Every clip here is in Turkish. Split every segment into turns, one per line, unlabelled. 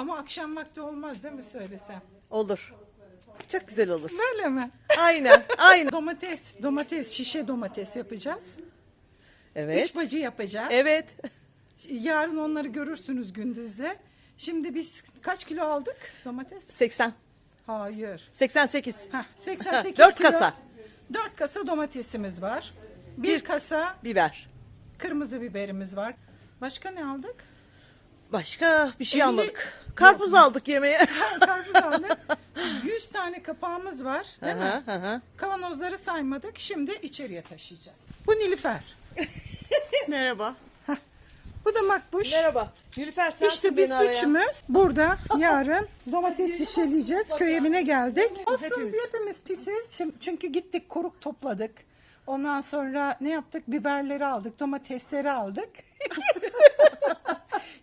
Ama akşam vakti olmaz değil mi söylesem?
Olur. Çok güzel olur.
Böyle mi?
Aynen. Aynen.
Domates, domates, şişe domates yapacağız.
Evet.
Üç bacı yapacağız.
Evet.
Yarın onları görürsünüz gündüzde. Şimdi biz kaç kilo aldık domates?
80.
Hayır.
88.
Heh, 88
Dört
kilo.
kasa.
4 kasa domatesimiz var. Bir,
Bir-
kasa
Biber.
kırmızı biberimiz var. Başka ne aldık?
Başka bir şey
Elli-
almadık. Karpuz aldık yemeğe.
Karpuz aldık. 100 tane kapağımız var değil mi?
Hı.
Kavanozları saymadık. Şimdi içeriye taşıyacağız. Bu Nilüfer.
Merhaba.
Bu da Makbuş.
Merhaba. Nilüfer sen
İşte biz üçümüz burada yarın domates şişeleyeceğiz. Köy evine geldik. Olsun
Hepimiz.
hepimiz, pisiz. Şimdi- Çünkü gittik koruk topladık. Ondan sonra ne yaptık? Biberleri aldık, domatesleri aldık.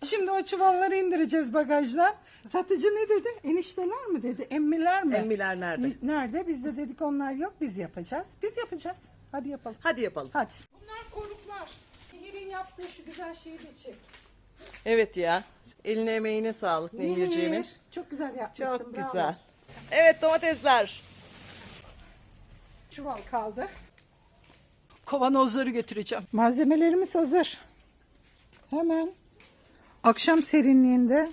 Şimdi o çuvalları indireceğiz bagajdan. Satıcı ne dedi? Enişteler mi dedi? Emmiler mi?
Emmiler nerede?
Nerede? Biz de dedik onlar yok biz yapacağız. Biz yapacağız. Hadi yapalım.
Hadi yapalım.
Hadi. Bunlar koruklar. Nehir'in yaptığı şu güzel şeyi de çek.
Evet ya. Eline emeğine sağlık Nehirciğimin.
Nehir, Çok güzel yapmışsın.
Çok
bravo.
güzel. Evet domatesler.
Çuval kaldı. Kavanozları götüreceğim. Malzemelerimiz hazır. Hemen akşam serinliğinde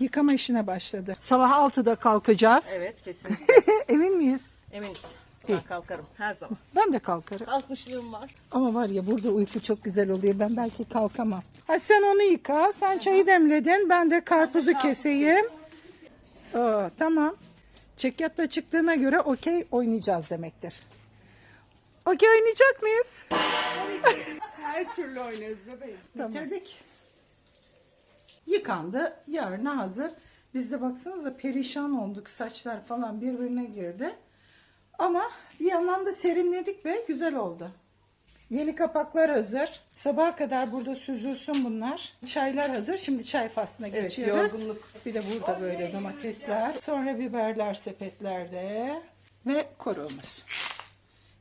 yıkama işine başladı. Sabah 6'da kalkacağız.
Evet kesin.
Emin miyiz?
Eminiz. Ben kalkarım her zaman.
Ben de kalkarım.
Kalkmışlığım var.
Ama var ya burada uyku çok güzel oluyor. Ben belki kalkamam. Hadi sen onu yıka. Sen çayı demledin. Ben de karpuzu keseyim. Aa, tamam. Çekyatta çıktığına göre okey oynayacağız demektir. Okey oynayacak mıyız?
Her türlü oynarız bebeğim.
Bitirdik. Yıkandı. Yarına hazır. Biz de baksanıza perişan olduk. Saçlar falan birbirine girdi. Ama bir yandan da serinledik ve güzel oldu. Yeni kapaklar hazır. Sabaha kadar burada süzülsün bunlar. Çaylar hazır. Şimdi çay faslına
Evet,
geçiyoruz.
yorgunluk.
Bir de burada böyle domatesler. Sonra biberler sepetlerde. Ve koruğumuz.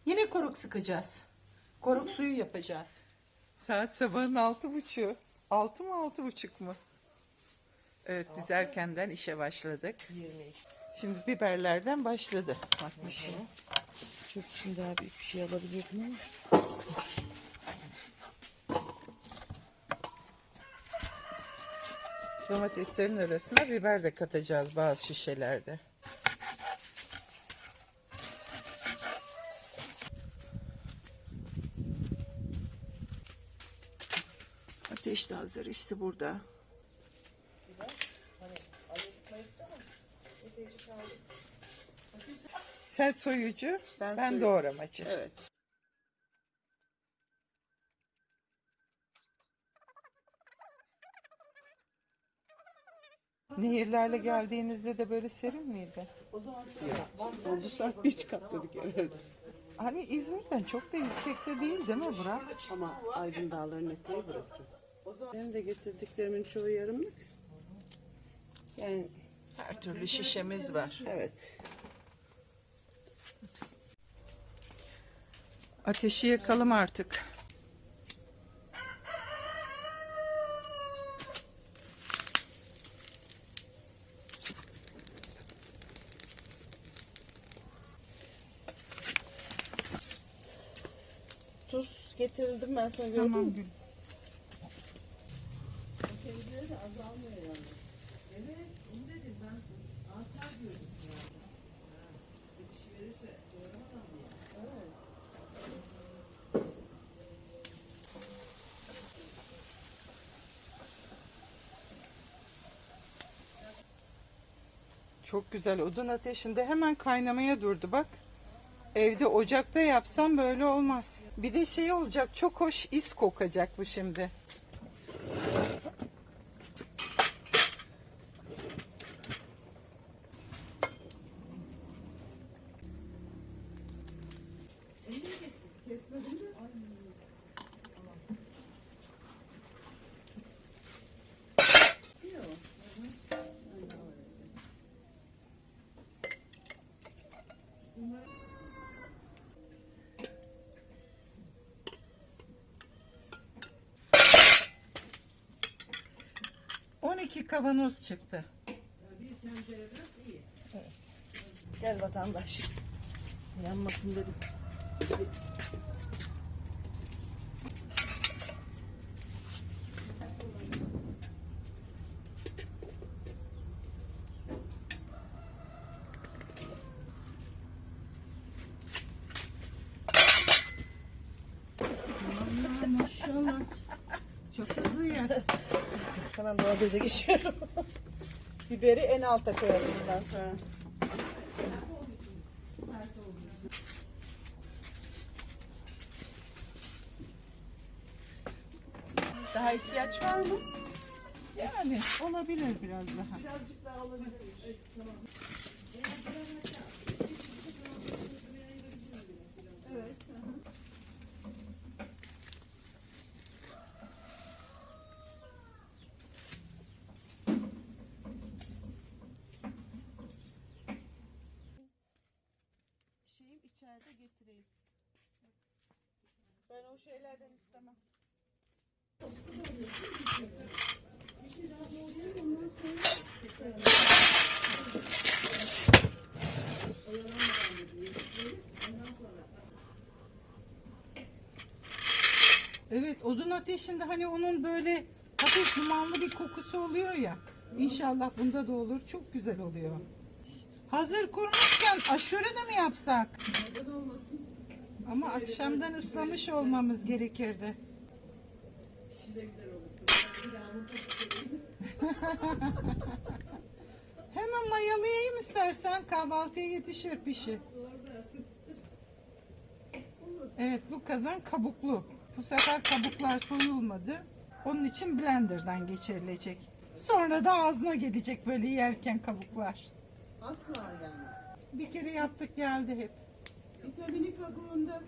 Yine koruk sıkacağız. Koruk suyu yapacağız.
Saat sabahın altı buçuğu. Altı mı altı buçuk mu? Evet biz erkenden işe başladık. Şimdi biberlerden başladı. Bakmış.
Çok için daha büyük bir şey alabilirdim ama.
Domateslerin arasına biber de katacağız bazı şişelerde. Ateş de hazır işte burada. Sen soyucu, ben,
soyucu.
doğramacı.
Evet.
Nehirlerle geldiğinizde de böyle serin miydi?
Bu saatte hiç katladık herhalde.
Hani İzmir'den çok da yüksekte değil değil mi Burak?
Ama Aydın Dağları'nın eteği burası. Benim de getirdiklerimin çoğu yarımlık. Yani
Her türlü şişemiz var.
evet.
Ateşi yakalım artık.
Tuz getirdim ben sana gördün mü?
Çok güzel odun ateşinde hemen kaynamaya durdu bak. Evde ocakta yapsam böyle olmaz. Bir de şey olacak çok hoş is kokacak bu şimdi. ...12 kavanoz çıktı.
Gel vatandaş. Yanmasın dedim. Hemen doğalgaza geçiyorum.
Biberi en alta koyalım bundan sonra. Daha ihtiyaç var mı?
Yani olabilir biraz daha.
Şeyim o şeylerden istemem.
Evet odun ateşinde hani onun böyle hafif dumanlı bir kokusu oluyor ya. İnşallah bunda da olur. Çok güzel oluyor. Hazır kurmuşken aşure de mi yapsak? Ama akşamdan ıslamış olmamız gerekirdi. Hemen mayalayayım istersen kahvaltıya yetişir pişi. Evet bu kazan kabuklu. Bu sefer kabuklar soyulmadı. Onun için blenderdan geçirilecek. Sonra da ağzına gelecek böyle yerken kabuklar.
Asla yani.
Bir kere yaptık geldi hep.
Vitamini kabuğunda.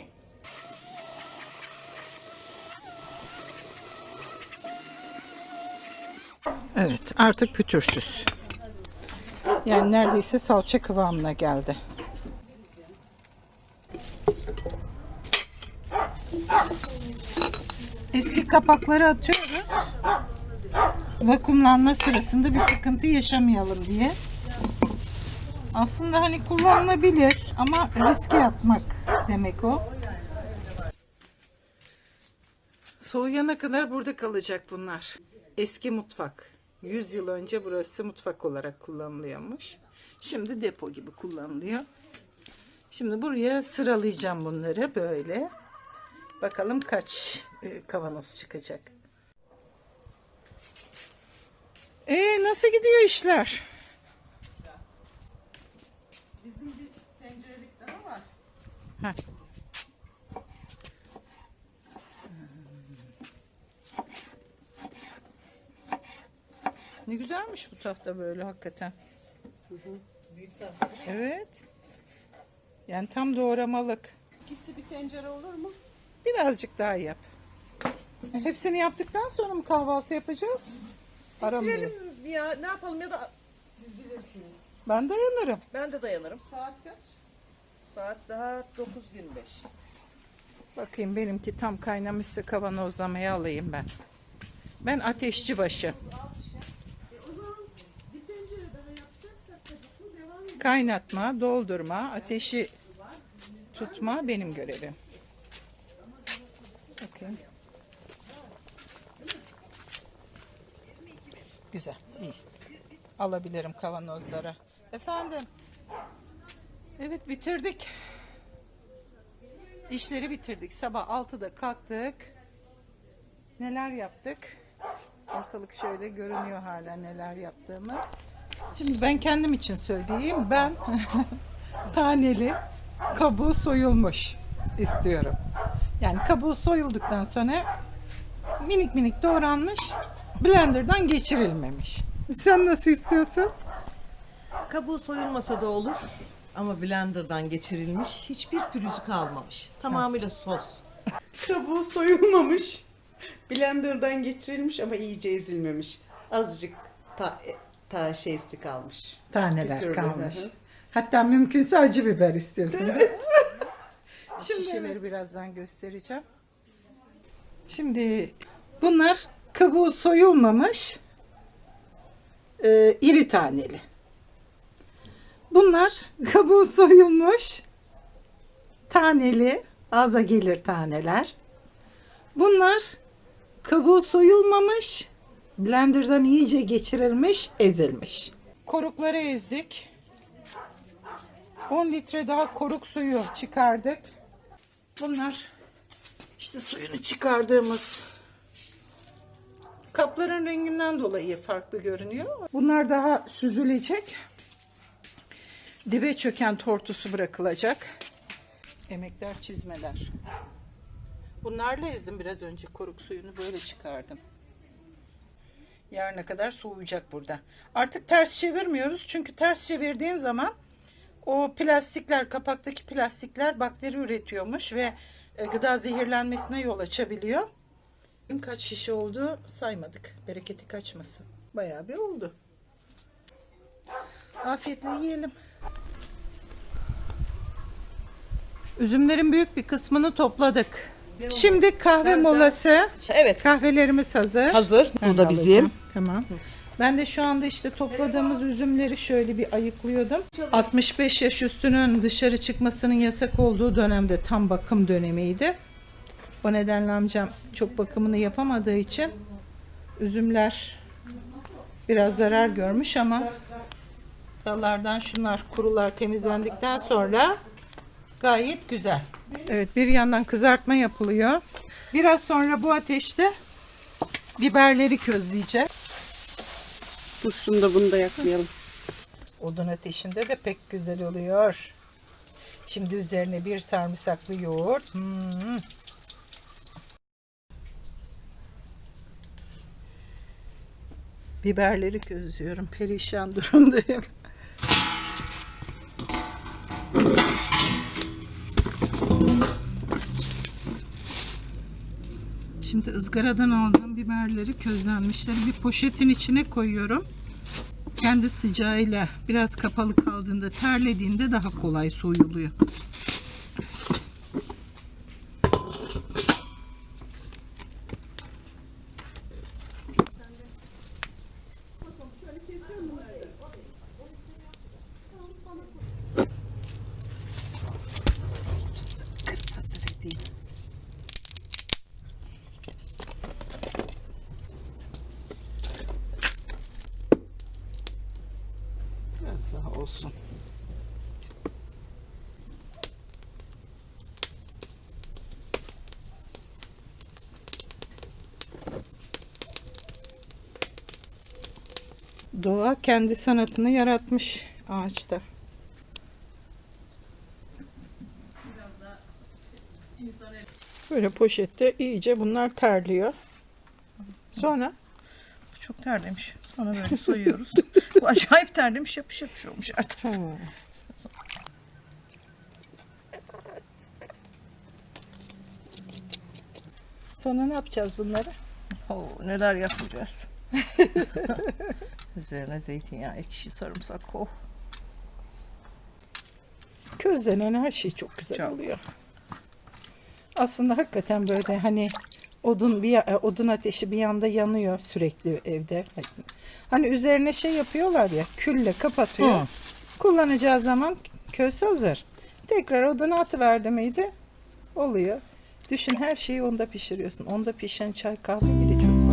Evet artık pütürsüz. Yani neredeyse salça kıvamına geldi. Eski kapakları atıyoruz. Vakumlanma sırasında bir sıkıntı yaşamayalım diye. Aslında hani kullanılabilir ama riske atmak demek o. Soğuyana kadar burada kalacak bunlar. Eski mutfak. 100 yıl önce burası mutfak olarak kullanılıyormuş. Şimdi depo gibi kullanılıyor. Şimdi buraya sıralayacağım bunları böyle. Bakalım kaç e, kavanoz çıkacak. Ee nasıl gidiyor işler?
Bizim bir tencerelik daha var.
Heh. Ne güzelmiş bu tahta böyle hakikaten. Evet. Yani tam doğramalık.
İkisi bir tencere olur mu?
Birazcık daha yap. Hepsini yaptıktan sonra mı kahvaltı yapacağız? Aramıyor.
Bitirelim ya ne yapalım ya da siz bilirsiniz.
Ben dayanırım.
Ben de dayanırım.
Saat kaç?
Saat daha 9.25.
Bakayım benimki tam kaynamışsa kavanozlamaya alayım ben. Ben ateşçi başı. Kaynatma, doldurma, ateşi tutma benim görevim. Bakayım. Güzel, iyi. Alabilirim kavanozlara. Efendim. Evet bitirdik. İşleri bitirdik. Sabah 6'da kalktık. Neler yaptık? Ortalık şöyle görünüyor hala neler yaptığımız. Şimdi ben kendim için söyleyeyim. Ben taneli kabuğu soyulmuş istiyorum. Yani kabuğu soyulduktan sonra minik minik doğranmış, blenderdan geçirilmemiş. Sen nasıl istiyorsun?
Kabuğu soyulmasa da olur. Ama blenderdan geçirilmiş. Hiçbir pürüzü kalmamış. Tamamıyla sos.
Kabuğu soyulmamış. Blender'dan geçirilmiş ama iyice ezilmemiş. Azıcık ta, ta şeysi kalmış.
Taneler
Bir türlü,
kalmış. Hatta mümkünse acı biber istiyorsun. Evet. Şişeleri birazdan göstereceğim. Şimdi bunlar kabuğu soyulmamış e, iri taneli. Bunlar kabuğu soyulmuş. Taneli. Ağza gelir taneler. Bunlar kabuğu soyulmamış. Blender'dan iyice geçirilmiş, ezilmiş. Korukları ezdik. 10 litre daha koruk suyu çıkardık. Bunlar işte suyunu çıkardığımız kapların renginden dolayı farklı görünüyor. Bunlar daha süzülecek. Dibe çöken tortusu bırakılacak. Emekler çizmeler. Bunlarla ezdim biraz önce koruk suyunu böyle çıkardım. Yarına kadar soğuyacak burada. Artık ters çevirmiyoruz çünkü ters çevirdiğin zaman o plastikler, kapaktaki plastikler bakteri üretiyormuş ve e, gıda zehirlenmesine yol açabiliyor. Kaç şişe oldu saymadık. Bereketi kaçmasın. Bayağı bir oldu. Afiyetle yiyelim. Üzümlerin büyük bir kısmını topladık. Şimdi kahve molası.
Evet.
Kahvelerimiz hazır.
Hazır. Bu da bizim.
Tamam. Ben de şu anda işte topladığımız üzümleri şöyle bir ayıklıyordum. 65 yaş üstünün dışarı çıkmasının yasak olduğu dönemde tam bakım dönemiydi. O nedenle amcam çok bakımını yapamadığı için üzümler biraz zarar görmüş ama aralardan şunlar kurular temizlendikten sonra gayet güzel. Evet bir yandan kızartma yapılıyor. Biraz sonra bu ateşte biberleri közleyeceğiz.
Dur şunu da bunu da yakmayalım.
Odun ateşinde de pek güzel oluyor. Şimdi üzerine bir sarımsaklı yoğurt. Hmm. Biberleri közlüyorum. Perişan durumdayım. Şimdi ızgaradan aldığım biberleri közlenmişleri bir poşetin içine koyuyorum kendi sıcağıyla biraz kapalı kaldığında terlediğinde daha kolay soyuluyor. Hazır edeyim. Biraz daha olsun. Doğa kendi sanatını yaratmış ağaçta. Böyle poşette iyice bunlar terliyor. Sonra
Çok terlemiş. Sonra böyle soyuyoruz. Bu acayip terlemiş yapış yapış olmuş artık.
sonra ne yapacağız bunları?
Oo, neler yapacağız. Üzerine zeytinyağı, ekşi, sarımsak. Oh.
Közlenen her şey çok güzel
Çok.
oluyor. Aslında hakikaten böyle hani odun bir e, odun ateşi bir yanda yanıyor sürekli evde. Hani üzerine şey yapıyorlar ya külle kapatıyor.
Hı.
Kullanacağı zaman köz hazır. Tekrar oduna atıverdi miydi oluyor. Düşün her şeyi onda pişiriyorsun. Onda pişen çay kahve bile çok